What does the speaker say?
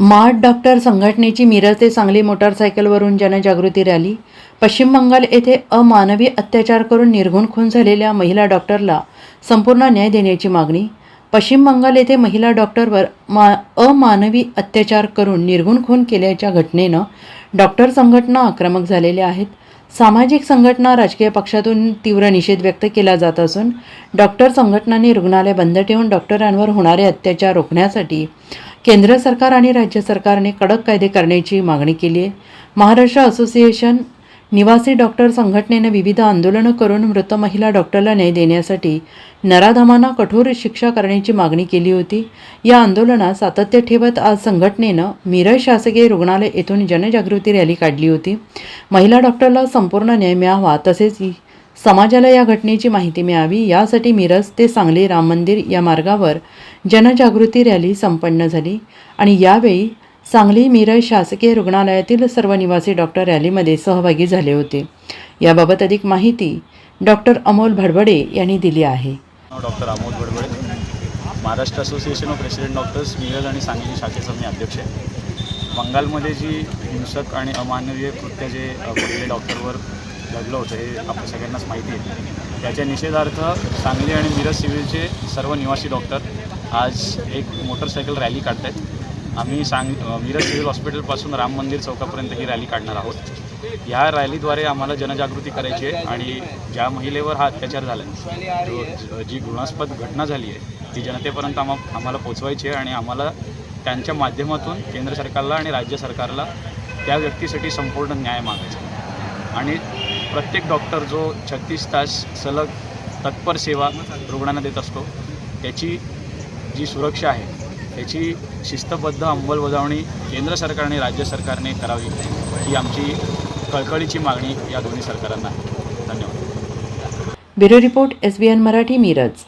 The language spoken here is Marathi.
मार्ट डॉक्टर संघटनेची मिरज ते सांगली मोटारसायकलवरून जनजागृती रॅली. पश्चिम बंगाल येथे अमानवी अत्याचार करून निर्घुण खून झालेल्या महिला डॉक्टरला संपूर्ण न्याय देण्याची मागणी. पश्चिम बंगाल येथे महिला डॉक्टरवर मा अमानवी अत्याचार करून निर्घुण खून केल्याच्या घटनेनं डॉक्टर संघटना आक्रमक झालेल्या आहेत. सामाजिक संघटना राजकीय पक्षातून तीव्र निषेध व्यक्त केला जात असून डॉक्टर संघटनांनी रुग्णालय बंद ठेवून डॉक्टरांवर होणारे अत्याचार रोखण्यासाठी केंद्र सरकार आणि राज्य सरकारने कडक कायदे करण्याची मागणी केली आहे. महाराष्ट्र असोसिएशन निवासी डॉक्टर संघटनेनं विविध आंदोलनं करून मृत महिला डॉक्टरला न्याय देण्यासाठी नराधमांना कठोर शिक्षा करण्याची मागणी केली होती. या आंदोलनात सातत्य ठेवत आज संघटनेनं मिरज शासकीय रुग्णालय येथून जनजागृती रॅली काढली होती. महिला डॉक्टरला संपूर्ण न्याय मिळावा तसेच समाजाला या घटनेची माहिती मिळावी यासाठी मिरज ते सांगली राम मंदिर या मार्गावर जनजागृती रॅली संपन्न झाली. आणि यावेळी सांगली मिरज शासकीय रुग्णालयातील सर्व निवासी डॉक्टर रॅलीमध्ये सहभागी झाले होते. याबाबत अधिक माहिती डॉक्टर अमोल भडबडे यांनी दिली आहे. Doctor Amol Bhadbade Maharashtra association of resident doctors Miraj आणि सांगली शाखेचा मी अध्यक्ष आहे. बंगालमध्ये जी हिंसक आणि अमानवीय कृत्य जे डॉक्टरवर घडलं होतं हे आपल्या सगळ्यांनाच माहिती आहे. त्याच्या निषेधार्थ सांगली आणि मिरज सिव्हिलचे सर्व निवासी डॉक्टर आज एक मोटरसायकल रॅली काढत आहेत आम्ही सांग मिरज सिव्हिल हॉस्पिटलपासून राम मंदिर चौकापर्यंत ही रॅली काढणार आहोत. या रॅलीद्वारे आम्हाला जनजागृती करायची आहे आणि ज्या महिलेवर हा अत्याचार झाला आहे जी घृणास्पद घटना झाली आहे ती जनतेपर्यंत आम्हा आम्हाला पोचवायची आहे आणि आम्हाला त्यांच्या माध्यमातून केंद्र सरकारला आणि राज्य सरकारला त्या व्यक्तीसाठी संपूर्ण न्याय मागायचा आणि प्रत्येक डॉक्टर जो छत्तीस तास सलग तत्पर सेवा रुग्णांना देत असतो त्याची जी सुरक्षा आहे त्याची शिस्तबद्ध अंमलबजावणी केंद्र सरकारने राज्य सरकारने करावी ही आमची कळकळीची मागणी या दोन्ही सरकारांना आहे. धन्यवाद. Bureau report S B N Marathi Miraj.